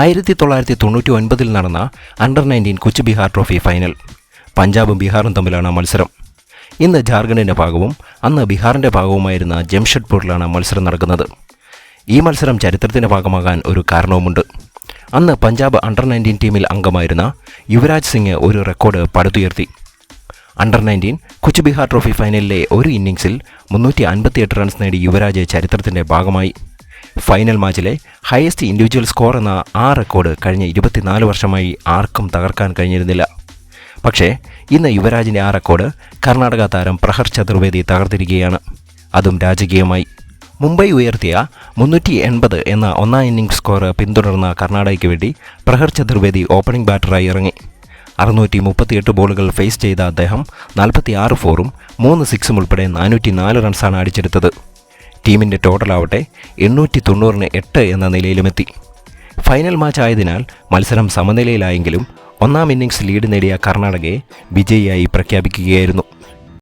ആയിരത്തി തൊള്ളായിരത്തി തൊണ്ണൂറ്റി ഒൻപതിൽ നടന്ന under nineteen Cooch Behar trophy final പഞ്ചാബും ബീഹാറും തമ്മിലാണ് മത്സരം. ഇന്ന് ജാർഖണ്ഡിന്റെ ഭാഗവും അന്ന് ബീഹാറിന്റെ ഭാഗവുമായിരുന്ന ജംഷഡ്പൂരിലാണ് മത്സരം നടക്കുന്നത്. ഈ മത്സരം ചരിത്രത്തിന്റെ ഭാഗമാകാൻ ഒരു കാരണവുമുണ്ട്. അന്ന് പഞ്ചാബ് അണ്ടർ നയന്റീൻ ടീമിൽ അംഗമായിരുന്ന യുവരാജ് സിംഗ് ഒരു റെക്കോർഡ് പടുത്തുയർത്തി. Under nineteen Cooch Behar trophy ഫൈനലിലെ ഒരു ഇന്നിംഗ്സിൽ മുന്നൂറ്റി അൻപത്തിയെട്ട് റൺസ് നേടി യുവരാജ് ചരിത്രത്തിന്റെ ഭാഗമായി. ഫൈനൽ മാച്ചിലെ ഹയസ്റ്റ് ഇൻഡിവിജ്വൽ സ്കോർ എന്ന ആ റെക്കോർഡ് കഴിഞ്ഞ ഇരുപത്തിനാല് വർഷമായി ആർക്കും തകർക്കാൻ കഴിഞ്ഞിരുന്നില്ല. പക്ഷേ ഇന്ന് യുവരാജിന്റെ ആ റെക്കോർഡ് കർണാടക താരം പ്രഹർ ചതുർവേദി തകർത്തിരിക്കുകയാണ്. അതും രാജകീയമായി. മുംബൈ ഉയർത്തിയ മുന്നൂറ്റി എൺപത് എന്ന ഒന്നാം ഇന്നിംഗ് സ്കോർ പിന്തുടർന്ന കർണാടകയ്ക്ക് വേണ്ടി പ്രഹർ ചതുർവേദി ഓപ്പണിംഗ് ബാറ്ററായി ഇറങ്ങി. അറുന്നൂറ്റി മുപ്പത്തിയെട്ട് ബോളുകൾ ഫേസ് ചെയ്ത അദ്ദേഹം നാൽപ്പത്തി ആറ് ഫോറും മൂന്ന് സിക്സും ഉൾപ്പെടെ നാനൂറ്റി നാല് റൺസാണ് അടിച്ചെടുത്തത്. ടീമിന്റെ ടോട്ടലാവട്ടെ എണ്ണൂറ്റി തൊണ്ണൂറിന് എട്ട് എന്ന നിലയിലുമെത്തി. ഫൈനൽ മാച്ച് ആയതിനാൽ മത്സരം സമനിലയിലായെങ്കിലും ഒന്നാം ഇന്നിംഗ്സ് ലീഡ് നേടിയ കർണാടകയെ വിജയിയായി പ്രഖ്യാപിക്കുകയായിരുന്നു.